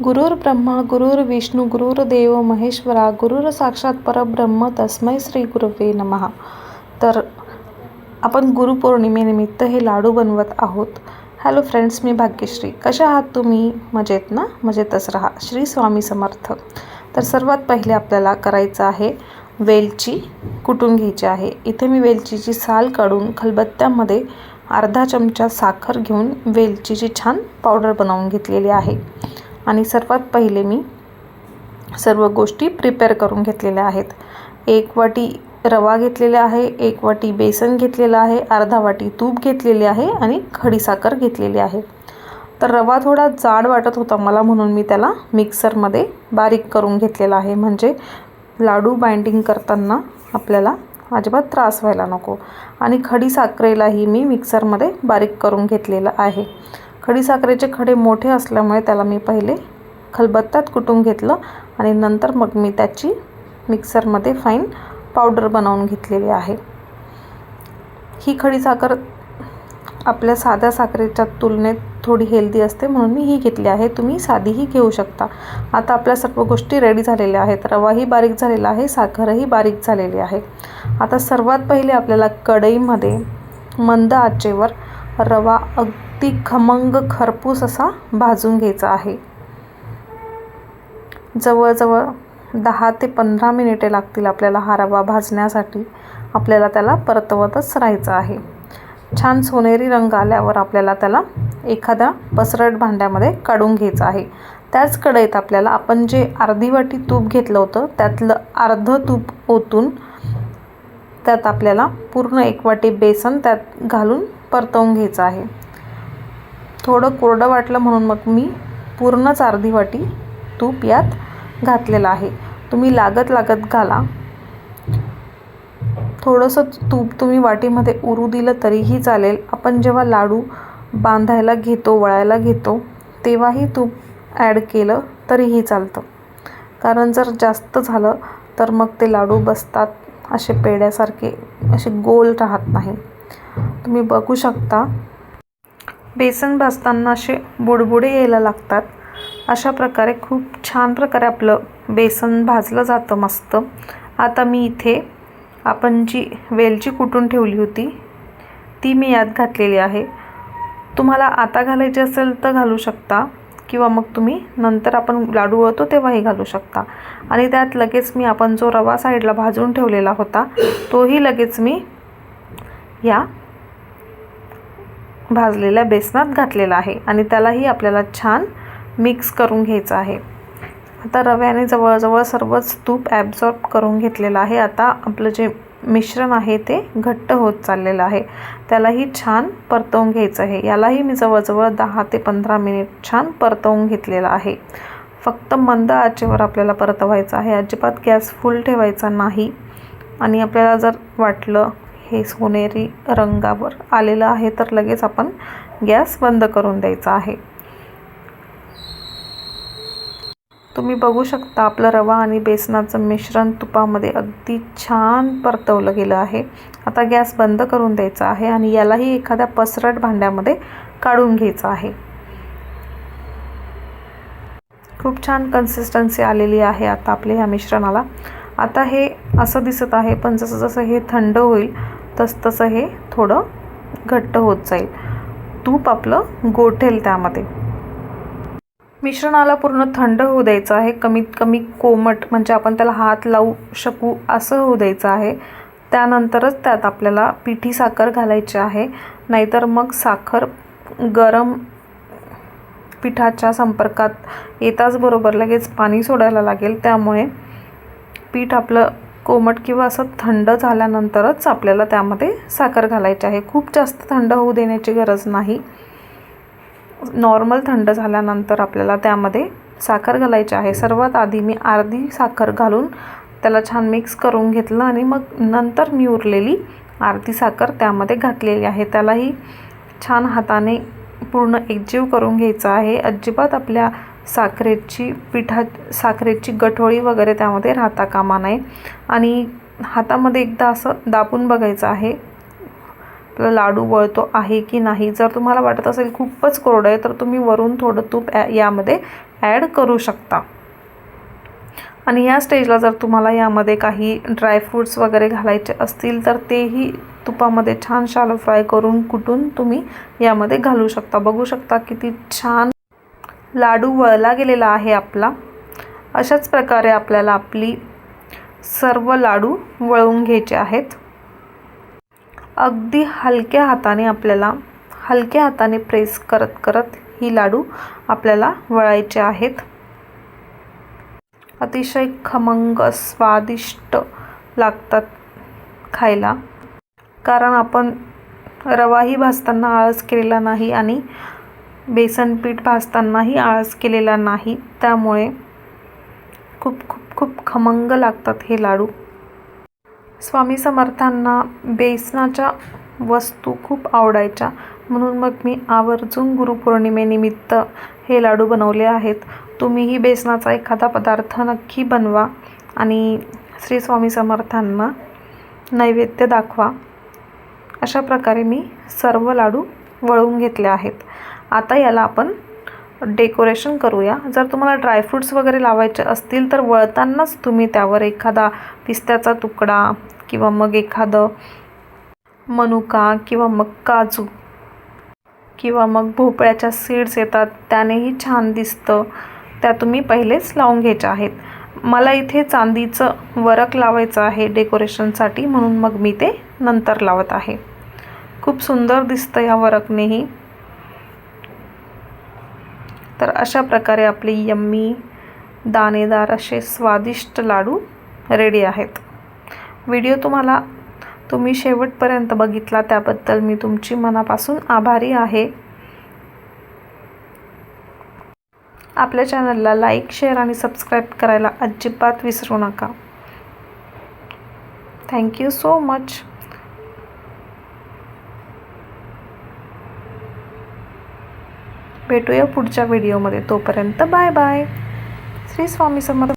गुरुर् ब्रह्मा गुरुर् विष्णू गुरुर्देव महेश्वरा गुरुर साक्षात परब्रह्म तस्मै श्री गुरुवे नमः. तर आपण गुरुपौर्णिमेनिमित्त हे लाडू बनवत आहोत. हॅलो फ्रेंड्स मी भाग्यश्री. कशा आहात तुम्ही? मजेत ना? मजेतच राहा. श्री स्वामी समर्थ. तर सर्वात पहिले आपल्याला करायचं आहे वेलची कुटून घ्यायची आहे. इथे मी वेलचीची साल काढून खलबत्त्यामध्ये अर्धा चमचा साखर घेऊन वेलचीची छान पावडर बनवून घेतलेली आहे. आणि सर्वात पहिले मी सर्व गोष्टी प्रिपेअर करून घेतलेल्या आहेत. एक वाटी रवा घेतलेला आहे एक वाटी बेसन घेतलेलं आहे अर्धा वाटी तूप घेतलेली आहे आणि खडीसाखर घेतलेली आहे. तर रवा थोडा जाड वाटत होता मला म्हणून मी त्याला मिक्सरमध्ये बारीक करून घेतलेला आहे. म्हणजे लाडू बाइंडिंग करताना आपल्याला अजिबात त्रास व्हायला नको. आणि खडीसाखरेलाही मी मिक्सरमध्ये बारीक करून घेतलेलं आहे. खडीसाखरेचे खडे मोठे असल्यामुळे त्याला मी पहिले खलबत्त्यात कुटून घेतलं आणि नंतर मग मी त्याची मिक्सरमध्ये फाईन पावडर बनवून घेतलेली आहे. ही खडीसाखर आपल्या साध्या साखरेच्या तुलनेत थोडी हेल्दी असते म्हणून मी ही घेतली आहे. तुम्ही साधीही घेऊ शकता. आता आपल्या सर्व गोष्टी रेडी झालेल्या आहेत. रवाही बारीक झालेला आहे. साखरही बारीक झालेली आहे. आता सर्वात पहिले आपल्याला कढईमध्ये मंद आचेवर रवा अगदी खमंग खरपूस असा भाजून घ्यायचा आहे. जवळजवळ दहा ते पंधरा मिनिटे लागतील आपल्याला हा रवा भाजण्यासाठी. आपल्याला त्याला परतवतच राहायचं आहे. छान सोनेरी रंग आल्यावर आपल्याला त्याला एखाद्या पसरट भांड्यामध्ये काढून घ्यायचं आहे. त्याच कढईत आपल्याला आपण जे अर्धी वाटी तूप घेतलं होतं त्यातलं अर्धं तूप ओतून त्यात आपल्याला पूर्ण एक वाटी बेसन त्यात घालून परतवून घ्यायचं आहे. थोडं कोरडं वाटलं म्हणून मग मी पूर्णच अर्धी वाटी तूप यात घातलेलं आहे. तुम्ही लागत लागत घाला. थोडंसं तूप तुम्ही वाटीमध्ये उरू दिलं तरीही चालेल. आपण जेव्हा लाडू बांधायला घेतो वळायला घेतो तेव्हाही तूप ॲड केलं तरीही चालतं. कारण जर जास्त झालं तर मग ते लाडू बसतात असे पेड्यासारखे असे गोल राहत नाही. तुम्ही बघू शकता बेसन भाजताना असे बुडबुडे यायला लागतात. अशा प्रकारे खूप छान प्रकारे आपलं बेसन भाजलं जातं मस्त. आता मी इथे आपण जी वेलची कुटून ठेवली होती ती मी यात घातलेली आहे. तुम्हाला आता घालायची असेल तर घालू शकता किंवा मग तुम्ही नंतर आपण लाडू वळतो तेव्हाही घालू शकता. आणि त्यात लगेच मी आपण जो रवा साईडला भाजून ठेवलेला होता तोही लगेच मी या भाजलेल्या बेसनात घातलेला आहे आणि त्यालाही आपल्याला छान मिक्स करून घ्यायचं आहे. आता रव्याने जवळजवळ सर्वच तूप ॲब्झॉर्ब करून घेतलेलं आहे. आता आपलं जे मिश्रण आहे ते घट्ट होत चाललेलं आहे. त्यालाही छान परतवून घ्यायचं आहे. यालाही मी जवळजवळ दहा ते पंधरा मिनिट छान परतवून घेतलेलं आहे. फक्त मंद आचेवर आपल्याला परतवायचं आहे. अजिबात गॅस फुल ठेवायचा नाही. आणि आपल्याला जर वाटलं हे सोनेरी रंगावर आलेलं आहे तर लगेच आपण गॅस बंद करून द्यायचा आहे. तुम्ही बघू शकता आपलं रवा आणि बेसनाचं मिश्रण तुपामध्ये अगदी छान परतवलं गेलं आहे. आता गॅस बंद करून द्यायचा आहे आणि यालाही एखाद्या पसरट भांड्यामध्ये काढून घ्यायचं आहे. खूप छान कन्सिस्टन्सी आलेली आहे आता आपल्या ह्या मिश्रणाला. आता हे असं दिसत आहे पण जसं जसं हे थंड होईल तसतसं हे थोडं घट्ट होत जाईल. तूप आपलं गोठेल त्यामध्ये. मिश्रणाला पूर्ण थंड होऊ द्यायचं आहे. कमीत कमी कोमट म्हणजे आपण त्याला हात लावू शकू असं होऊ द्यायचं आहे. त्यानंतरच त्यात आपल्याला पिठी साखर घालायची आहे. नाहीतर मग साखर गरम पिठाच्या संपर्कात येताच बरोबर लगेच पाणी सोडायला लागेल. त्यामुळे पीठ आपलं कोमट किंवा असं थंड झाल्यानंतरच आपल्याला त्यामध्ये साखर घालायची आहे. खूप जास्त थंड होऊ देण्याची गरज नाही. नॉर्मल थंड झाल्यानंतर आपल्याला त्यामध्ये साखर घालायची आहे. सर्वात आधी मी अर्धी साखर घालून त्याला छान मिक्स करून घेतलं आणि मग नंतर मी उरलेली अर्धी साखर त्यामध्ये घातलेली आहे. त्यालाही छान हाताने पूर्ण एकजीव करून घ्यायचं आहे. अजिबात आपल्या साखरेची पिठा साखरेची गठोळी वगैरे त्यामध्ये राहता कामा नये. आणि हातामध्ये एकदा असं दाबून बघायचं आहे आपला लाडू वळतो आहे की नाही. जर तुम्हाला वाटत असेल खूपच कोरडं आहे तर तुम्ही वरून थोडं तूप यामध्ये ॲड करू शकता. आणि या स्टेजला जर तुम्हाला यामध्ये काही ड्रायफ्रूट्स वगैरे घालायचे असतील तर तेही तुपामध्ये छान शालो फ्राय करून कुटून तुम्ही यामध्ये घालू शकता. बघू शकता किती छान लाडू वळला गेलेला आहे आपला. अशाच प्रकारे आपल्याला आपली सर्व लाडू वळवून घ्यायचे आहेत. अगदी हलक्या हाताने आपल्याला हलक्या हाताने प्रेस करत करत ही लाडू आपल्याला वळायचे आहेत. अतिशय खमंग स्वादिष्ट लागतात खायला. कारण आपण रवाही भाजताना आळस केलेला नाही आणि बेसन पीठ भाजतानाही आळस केलेला नाही. त्यामुळे खूप खूप खूप खमंग लागतात हे लाडू. स्वामी समर्थांना बेसनाच्या वस्तू खूप आवडायच्या. म्हणून मग मी आवर्जून गुरुपौर्णिमेनिमित्त हे लाडू बनवले आहेत. तुम्हीही बेसनाचा एखादा पदार्थ नक्की बनवा आणि श्री स्वामी समर्थांना नैवेद्य दाखवा. अशा प्रकारे मी सर्व लाडू वळवून घेतले आहेत. आता याला आपण डेकोरेशन करूया. जर तुम्हाला ड्रायफ्रूट्स वगैरे लावायचे असतील तर वळतानाच तुम्ही त्यावर एखादा पिस्त्याचा तुकडा किंवा मग एखादं मनुका किंवा मग काजू किंवा मग भोपळ्याच्या सीड्स येतात त्यानेही छान दिसतं. त्या तुम्ही पहिलेच लावून घ्यायच्या आहेत. मला इथे चांदीचं वरक लावायचं आहे डेकोरेशनसाठी म्हणून मग मी ते नंतर लावत आहे. खूप सुंदर दिसतं या वरकनेही. तर अशा प्रकारे आपली यम्मी दाणेदार असे स्वादिष्ट लाडू रेडी आहेत. व्हिडिओ तुम्हाला तुम्ही शेवटपर्यंत बघितला त्याबद्दल मी तुमची मनापासून आभारी आहे. आपल्या चॅनलला लाईक शेअर आणि सबस्क्राईब करायला अजिबात विसरू नका. थँक्यू सो मच भेटूया पुढच्या व्हिडिओमध्ये तोपर्यंत बाय बाय. श्री स्वामी समर्थ